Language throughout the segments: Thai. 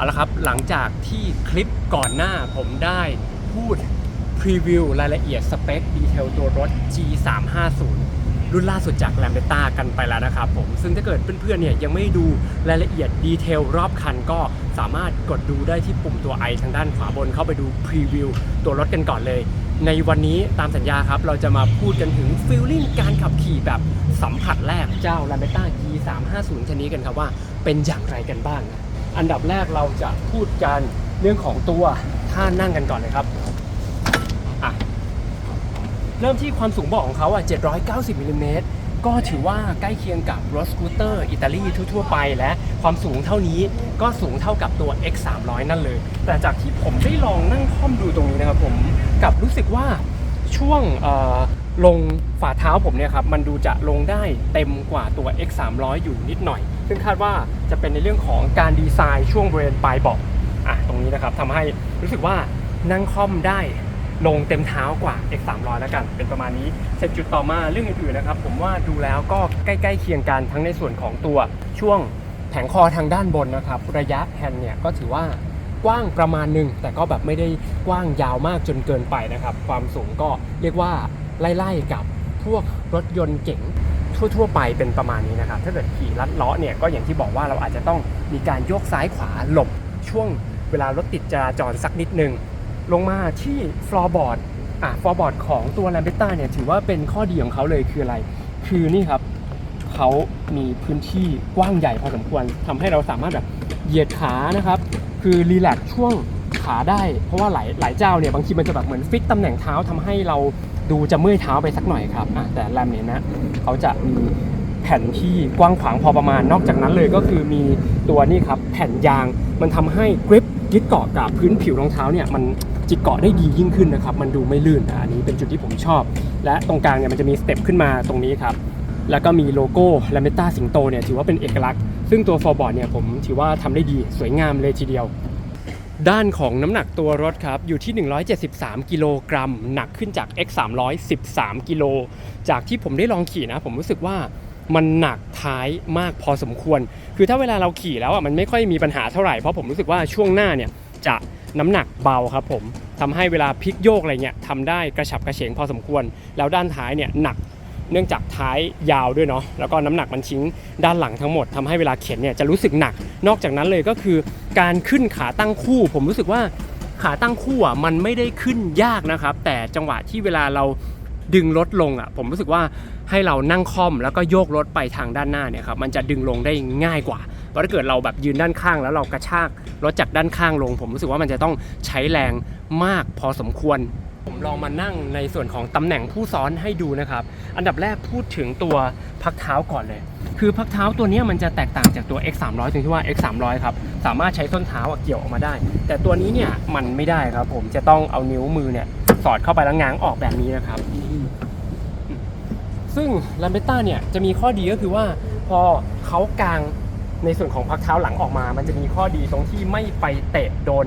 เอาละครับหลังจากที่คลิปก่อนหน้าผมได้พูดพรีวิวรายละเอียดสเปคดีเทลตัวรถ G350 รุ่นล่าสุดจาก l a m b e t t a กันไปแล้วนะครับผม ซึ่งถ้าเกิดเพื่อนๆเนี่ยยังไม่ดูรายละเอียดดีเทลรอบคันก็สามารถกดดูได้ที่ปุ่มตัว i ทางด้านขวาบนเข้าไปดูพรีวิวตัวรถกันก่อนเลย ในวันนี้ตามสัญญาครับ เราจะมาพูดกันถึงฟีลลิ่งการขับขี่แบบสัมผัสแรกเจ้า l a m b e t t a G350 คันนี้กันครับว่าเป็นอย่างไรกันบ้างนะ อันดับแรกเราจะพูดกันเรื่องของตัวท่านั่งกันก่อนเลยครับอะเริ่มที่ความสูงเบาะของเขาอะ 790มิลลิเมตรก็ถือว่าใกล้เคียงกับรถสกูตเตอร์อิตาลีทั่วๆไปและความสูงเท่านี้ก็สูงเท่ากับตัว X 3 0 0นั่นเลย แต่จากที่ผมได้ลองนั่งค่อมดูตรงนี้นะครับผมกับรู้สึกว่าช่วง ลงฝ่าเท้าผมเนี่ยครับมันดูจะลงได้เต็มกว่าตัว X 3 0 0อยู่นิดหน่อย ซึ่งคาดว่าจะเป็นในเรื่องของการดีไซน์ช่วงบริเวณปลายเบาะอะตรงนี้นะครับทำให้รู้สึกว่านั่งค่อมได้ลงเต็มเท้ากว่า X 3 0 0แล้วกัน เป็นประมาณนี้เสร็จจุดต่อมาเรื่องอื่นๆนะครับ ผมว่าดูแล้วก็ใกล้ๆเคียงกันทั้งในส่วนของตัวช่วงแผงคอทางด้านบนนะครับ ระยะแผ่นเนี่ยก็ถือว่ากว้างประมาณหนึ่งแต่ก็แบบไม่ได้กว้างยาวมากจนเกินไปนะครับ ความสูงก็เรียกว่า ไล่ๆกับพวกรถยนต์เก๋งทั่วๆไปเป็นประมาณนี้นะครับ ถ้าเกิดขี่ลัดเลาะเนี่ยก็อย่างที่บอกว่าเราอาจจะต้องมีการโยกซ้ายขวาหลบช่วงเวลารถติดจราจรสักนิดนึง ลงมาที่ฟลอร์บอร์ดอะฟลอร์บอร์ดของตัว l a m b e t t a เนี่ยถือว่าเป็นข้อดีของเขาเลยคืออะไร คือนี่ครับเขามีพื้นที่กว้างใหญ่พอสมควรทำให้เราสามารถแบบเหยียดขานะครับ คือรีแลกช่วงขาได้ เพราะว่าหลายหลายเจ้าเนี่ยบางทีมันจะแบบเหมือนฟิกตำแหน่งเท้าทำให้เรา ดูจะเมื่อยเท้าไปสักหน่อยครับแต่แรมเนี่ยนะเขาจะมีแผ่นที่กว้างขวางพอประมาณ นอกจากนั้นเลยก็คือมีตัวนี่ครับแผ่นยางมันทำให้กริปยึดเกาะกับพื้นผิวรองเท้าเนี่ยมันจิกเกาะได้ดียิ่งขึ้นนะครับ มันดูไม่ลื่นอันนี้เป็นจุดที่ผมชอบ และตรงกลางเนี่ยมันจะมีสเต็ปขึ้นมาตรงนี้ครับ แล้วก็มีโลโก้ลาเมต้าสิงโตเนี่ยถือว่าเป็นเอกลักษณ์ ซึ่งตัวฟอร์บอร์ดเนี่ยผมถือว่าทำได้ดีสวยงามเลยทีเดียว ด้านของน้ำหนักตัวรถครับ อยู่ที่ 173 กิโลกรัม หนักขึ้นจาก X 313กิโล จากที่ผมได้ลองขี่นะ ผมรู้สึกว่ามันหนักท้ายมากพอสมควร คือถ้าเวลาเราขี่แล้วอะมันไม่ค่อยมีปัญหาเท่าไหร่ เพราะผมรู้สึกว่าช่วงหน้าเนี่ยจะน้ำหนักเบาครับผมทำให้เวลาพลิกโยกอะไรเนี่ยทำได้กระฉับกระเฉงพอสมควร แล้วด้านท้ายเนี่ยหนัก เนื่องจากท้ายยาวด้วยเนาะแล้วก็น้ำหนักมันชิ้งด้านหลังทั้งหมดทำให้เวลาเข็นเนี่ยจะรู้สึกหนัก นอกจากนั้นเลยก็คือการขึ้นขาตั้งคู่ ผมรู้สึกว่าขาตั้งคู่อะมันไม่ได้ขึ้นยากนะครับ แต่จังหวะที่เวลาเราดึงรถลงอะผมรู้สึกว่าให้เรานั่งค่อมแล้วก็โยกรถไปทางด้านหน้าเนี่ยครับมันจะดึงลงได้ง่ายกว่าเพราะถ้าเกิดเราแบบยืนด้านข้าง แล้วเรากระชากรถจากด้านข้างลง ผมรู้สึกว่ามันจะต้องใช้แรงมากพอสมควร ผมลองมานั่งในส่วนของตำแหน่งผู้ซ้อนให้ดูนะครับ อันดับแรกพูดถึงตัวพักเท้าก่อนเลย คือพักเท้าตัวนี้มันจะแตกต่างจากตัว X 3 0 0ตรงที่ว่า X 3 0 0ครับ สามารถใช้ส้นเท้าเกี่ยวออกมาได้ แต่ตัวนี้เนี่ยมันไม่ได้ครับ ผมจะต้องเอานิ้วมือเนี่ยสอดเข้าไปแล้วง้างออกแบบนี้นะครับ ซึ่งลัมเบต้าเนี่ยจะมีข้อดีก็คือว่าพอเขากางในส่วนของพักเท้าหลังออกมา มันจะมีข้อดีตรงที่ไม่ไปเตะโดน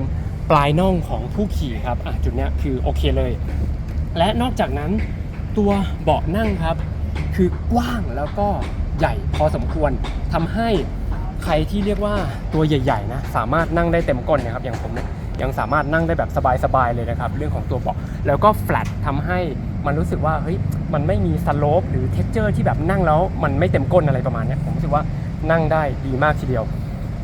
ปลายน่องของผู้ขี่ครับจุดนี้คือโอเคเลย และนอกจากนั้นตัวเบาะนั่งครับ คือกว้างแล้วก็ใหญ่พอสมควรทำให้ใครที่เรียกว่าตัวใหญ่ๆนะสามารถนั่งได้เต็มก้นนะครับ อย่างผมเนี่ยยังสามารถนั่งได้แบบสบายๆเลยนะครับ เรื่องของตัวเบาะแล้วก็แฟลตทำให้มันรู้สึกว่าเฮ้ยมันไม่มีสโลปหรือเท็กเจอร์ที่แบบนั่งแล้วมันไม่เต็มก้นอะไรประมาณนี้ผมรู้สึกว่านั่งได้ดีมากทีเดียว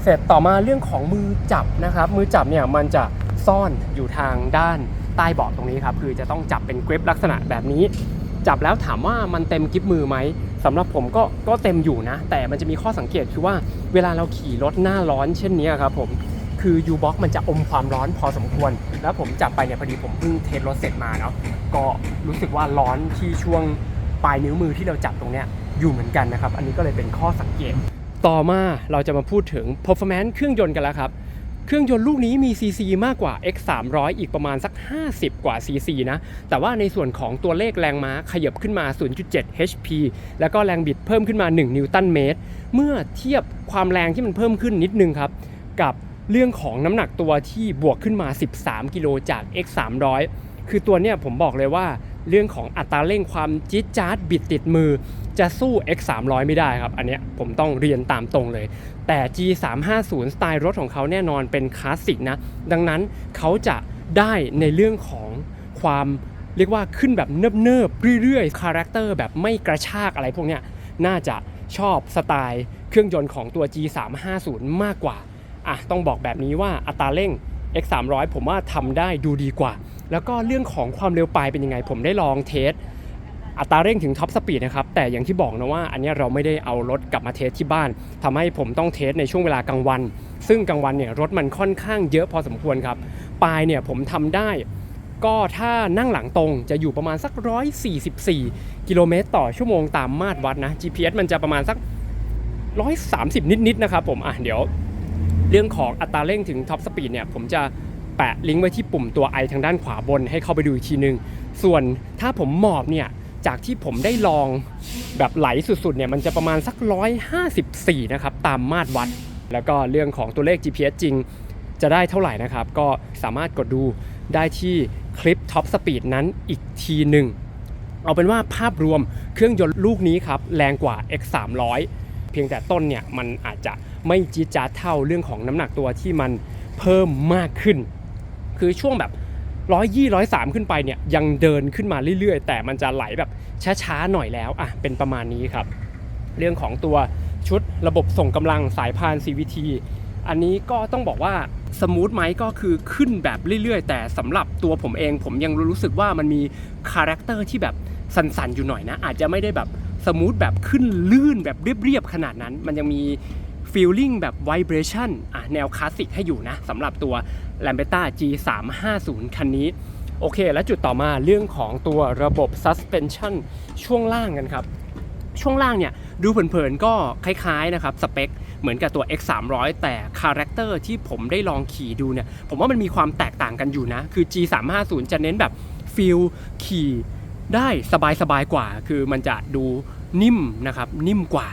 เสร็จต่อมาเรื่องของมือจับนะครับ มือจับเนี่ยมันจะซ่อนอยู่ทางด้านใต้เบาะตรงนี้ครับ คือจะต้องจับเป็นกริปลักษณะแบบนี้ จับแล้วถามว่ามันเต็มกริปมือไหมสำหรับผมก็ก็เต็มอยู่นะ แต่มันจะมีข้อสังเกตคือว่าเวลาเราขี่รถหน้าร้อนเช่นนี้ครับผมคือ U box มันจะอมความร้อนพอสมควร แล้วผมจับไปเนี่ยพอดีผมเพิ่งเทสรถเสร็จมาเนาะก็รู้สึกว่าร้อนที่ช่วงปลายนิ้วมือที่เราจับตรงเนี้ยอยู่เหมือนกันนะครับ อันนี้ก็เลยเป็นข้อสังเกต ต่อมาเราจะมาพูดถึง performance เครื่องยนต์กันแล้วครับ เครื่องยนต์ลูกนี้มี CC มากกว่า X 3 0 0อีกประมาณสัก 50 กว่า CC นะ แต่ว่าในส่วนของตัวเลขแรงม้าขยับขึ้นมา 0.7 HP แล้วก็แรงบิดเพิ่มขึ้นมา 1 นิวตันเมตร เมื่อเทียบความแรงที่มันเพิ่มขึ้นนิดนึงครับ กับเรื่องของน้ำหนักตัวที่บวกขึ้นมา 13 กิโลจาก X 3 0 0คือตัวเนี้ยผมบอกเลยว่าเรื่องของอัตราเร่งความจี๊ดจ๊าดบิดติดมือ จะสู้ X 3 0 0ไม่ได้ครับ อันเนี้ยผมต้องเรียนตามตรงเลย แต่ G 3 5 0สไตล์รถของเขาแน่นอนเป็นคลาสสิกนะ ดังนั้นเขาจะได้ในเรื่องของความเรียกว่าขึ้นแบบเนิบๆเรื่อยๆ คาแรคเตอร์แบบไม่กระชากอะไรพวกเนี้ยน่าจะชอบสไตล์เครื่องยนต์ของตัว G 3 5 0มากกว่าอะต้องบอกแบบนี้ว่าอัตราเร่ง X 3 0 0ผมว่าทำได้ดูดีกว่า แล้วก็เรื่องของความเร็วปลายเป็นยังไง ผมได้ลองเทส อัตราเร่งถึงท็อปสปีดนะครับแต่อย่างที่บอกนะว่าอันนี้เราไม่ได้เอารถกลับมาเทสที่บ้านทำให้ผมต้องเทสในช่วงเวลากลางวัน ซึ่งกลางวันเนี่ยรถมันค่อนข้างเยอะพอสมควรครับปลายเนี่ยผมทำได้ ก็ถ้านั่งหลังตรงจะอยู่ประมาณสัก 144 กิโลเมตรต่อชั่วโมงตามมาตรวัดนะ GPS มันจะประมาณสัก 130 นิดๆนะครับผมอะเดี๋ยวเรื่องของอัตราเร่งถึงท็อปสปีดเนี่ยผมจะแปะลิงก์ไว้ที่ปุ่มตัว i ทางด้านขวาบนให้เข้าไปดูอีกทีนึง ส่วนถ้าผมหมอบเนี่ย จากที่ผมได้ลองแบบไหลสุดๆเนี่ยมันจะประมาณสัก 154 นะครับ ตามมาตรวัด แล้วก็เรื่องของตัวเลข GPS จริงจะได้เท่าไหร่นะครับ ก็สามารถกดดูได้ที่คลิปท็อปสปีดนั้นอีกทีหนึ่ง เอาเป็นว่าภาพรวมเครื่องยนต์ลูกนี้ครับ แรงกว่า X 3 0 0เพียงแต่ต้นเนี่ยมันอาจจะไม่จี๊ดจ๊าดเท่าเรื่องของน้ำหนักตัวที่มันเพิ่มมากขึ้น คือช่วงแบบ ร้อยยี่ร้อยสามขึ้นไปเนี่ยยังเดินขึ้นมาเรื่อยๆ แต่มันจะไหลแบบช้าๆหน่อยแล้วอะเป็นประมาณนี้ครับ เรื่องของตัวชุดระบบส่งกำลังสายพาน CVT อันนี้ก็ต้องบอกว่าสมูทไหมก็คือขึ้นแบบเรื่อยๆ แต่สำหรับตัวผมเองผมยังรู้สึกว่ามันมีคาแรคเตอร์ที่แบบสันๆอยู่หน่อยนะ อาจจะไม่ได้แบบสมูทแบบขึ้นลื่นแบบเรียบๆขนาดนั้น มันยังมีฟีลลิ่งแบบไวเบรชั่นอะแนวคลาสสิกให้อยู่นะสำหรับตัว l a m b e t t a G350 คันนี้ โอเค แล้วจุดต่อมาเรื่องของตัวระบบ suspension ช่วงล่างกันครับ ช่วงล่างเนี่ยดูเผินๆก็คล้ายๆนะครับสเปคเหมือนกับตัว X 3 0 0 แต่คาแรคเตอร์ที่ผมได้ลองขี่ดูเนี่ยผมว่ามันมีความแตกต่างกันอยู่นะ คือ G 3 5 0 จะเน้นแบบฟิลขี่ได้สบายๆกว่า คือมันจะดูนิ่มนะครับนิ่มกว่า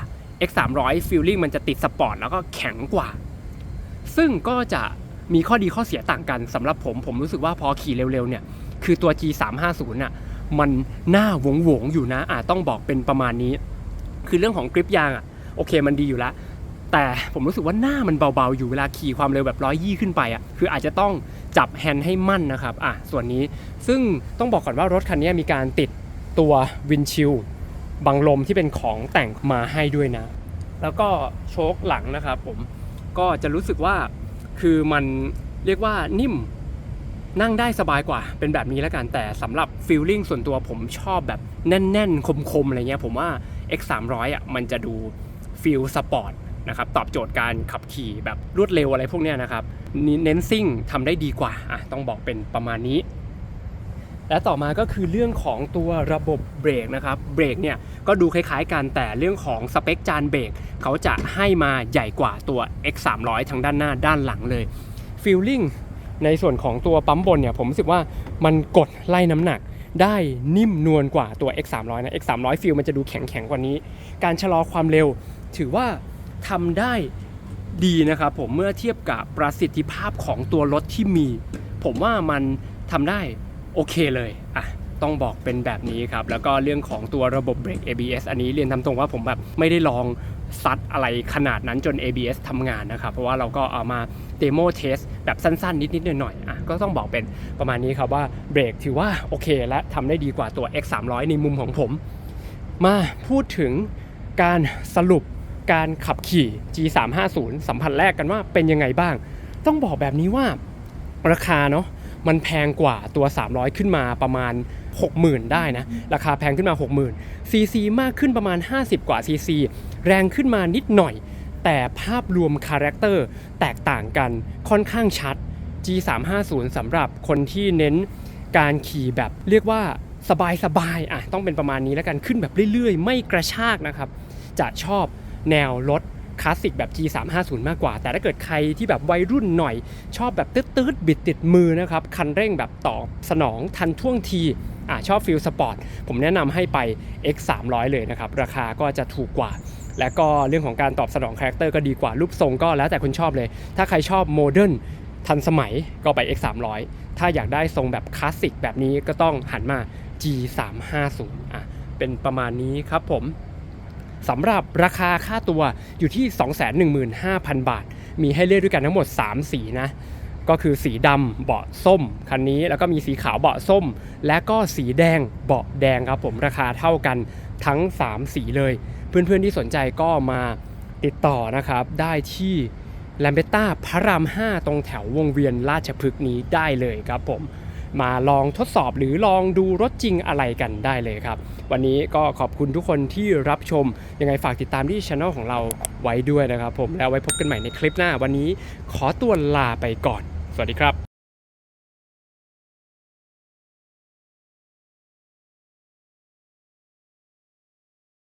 X 3 0 0 ฟีลลิ่งมันจะติดสปอร์ตแล้วก็แข็งกว่า ซึ่งก็จะ มีข้อดีข้อเสียต่างกันสำหรับผม ผมรู้สึกว่าพอขี่เร็วๆเนี่ยคือตัว G 3 5 0 น่ะมันหน้าหวงหวงๆอยู่นะอาจต้องบอกเป็นประมาณนี้ คือเรื่องของกริปยางอะโอเคมันดีอยู่แล้วแต่ผมรู้สึกว่าหน้ามันเบาๆ อยู่เวลาขี่ความเร็วแบบร้อยยี่ขึ้นไปอะคืออาจจะต้องจับแฮนด์ให้มั่นนะครับอะส่วนนี้ซึ่งต้องบอกก่อนว่ารถคันนี้มีการติดตัววินชิลบังลมที่เป็นของแต่งมาให้ด้วยนะ แล้วก็โชคหลังนะครับผมก็จะรู้สึกว่า คือมันเรียกว่านิ่มนั่งได้สบายกว่าเป็นแบบนี้แล้วกัน แต่สำหรับฟีลลิ่งส่วนตัวผมชอบแบบแน่นๆ คมๆ อะไรเงี้ยผมว่า X 3 0 0อะมันจะดูฟีลสปอร์ตนะครับตอบโจทย์การขับขี่แบบรวดเร็วอะไรพวกเนี้ยนะครับเน้นซิ่งทำได้ดีกว่าอะต้องบอกเป็นประมาณนี้ และต่อมาก็คือเรื่องของตัวระบบเบรกนะครับเบรกเนี่ยก็ดูคล้ายๆกันแต่เรื่องของสเปคจานเบรกเขาจะให้มาใหญ่กว่าตัว X 3 0 0ทางด้านหน้าด้านหลังเลยฟีลลิ่งในส่วนของตัวปั๊มบนเนี่ยผมรู้สึกว่ามันกดไล่น้ำหนักได้นิ่มนวลกว่าตัว X 3 0 0นะ X 3 0 0ฟิลมันจะดูแข็งแข็งกว่านี้ การชะลอความเร็ว ถือว่าทำได้ดีนะครับผมเมื่อเทียบกับประสิทธิภาพของตัวรถที่มี ผมว่ามันทำได้ โอเคเลยอะต้องบอกเป็นแบบนี้ครับ แล้วก็เรื่องของตัวระบบเบรก ABS อันนี้เรียนทำตรงว่าผมแบบไม่ได้ลองซัดอะไรขนาดนั้นจน ABS ทำงานนะครับ เพราะว่าเราก็เอามาเดโมเทสแบบสั้นๆ นิดๆหน่อยๆอะก็ต้องบอกเป็นประมาณนี้ครับว่าเบรกถือว่าโอเค และทำได้ดีกว่าตัว X 3 0 0ในมุมของผม มาพูดถึงการสรุปการขับขี่ G 3 5 0สัมผัสแรกกันว่าเป็นยังไงบ้าง ต้องบอกแบบนี้ว่าราคาเนาะ มันแพงกว่าตัว 300 ขึ้นมาประมาณ 60,000 ได้นะ ราคาแพงขึ้นมา 60,000 CC มากขึ้นประมาณ 50 กว่า CC แรงขึ้นมานิดหน่อย แต่ภาพรวมคาแรคเตอร์แตกต่างกันค่อนข้างชัด G 3 5 0 สำหรับคนที่เน้นการขี่แบบเรียกว่าสบายๆอะต้องเป็นประมาณนี้แล้วกันขึ้นแบบเรื่อยๆ ไม่กระชากนะครับ จะชอบแนวรถ คลาสสิกแบบ G 3 5 0 มากกว่า แต่ถ้าเกิดใครที่แบบวัยรุ่นหน่อย ชอบแบบตืดๆบิดติดมือนะครับ คันเร่งแบบตอบสนองทันท่วงทีอะชอบฟิลสปอร์ตผมแนะนำให้ไป X 3 0 0 เลยนะครับ ราคาก็จะถูกกว่า และก็เรื่องของการตอบสนองคาแรคเตอร์ก็ดีกว่ารูปทรงก็แล้วแต่คุณชอบเลย ถ้าใครชอบโมเดิร์นทันสมัยก็ไป X 3 0 0 ถ้าอยากได้ทรงแบบคลาสสิกแบบนี้ก็ต้องหันมา G 3 5 0 อะเป็นประมาณนี้ครับผม สำหรับราคาค่าตัวอยู่ที่ 215,000 บาท มีให้เลือกด้วยกันทั้งหมด 3 สีนะ ก็คือสีดำเบาะส้มคันนี้ แล้วก็มีสีขาวเบาะส้ม และก็สีแดงเบาะแดงครับผมราคาเท่ากันทั้ง 3 สีเลย เพื่อนๆที่สนใจก็มาติดต่อนะครับ ได้ที่แลมเบต้าพระราม 5 ตรงแถววงเวียนราชพฤกษ์นี้ได้เลยครับผม มาลองทดสอบหรือลองดูรถจริงอะไรกันได้เลยครับ วันนี้ก็ขอบคุณทุกคนที่รับชม ยังไงฝากติดตามที่ช anel ของเราไว้ด้วยนะครับผมแล้วไว้พบกันใหม่ในคลิปหน้า วันนี้ขอตัวลาไปก่อน สวัสดีครับ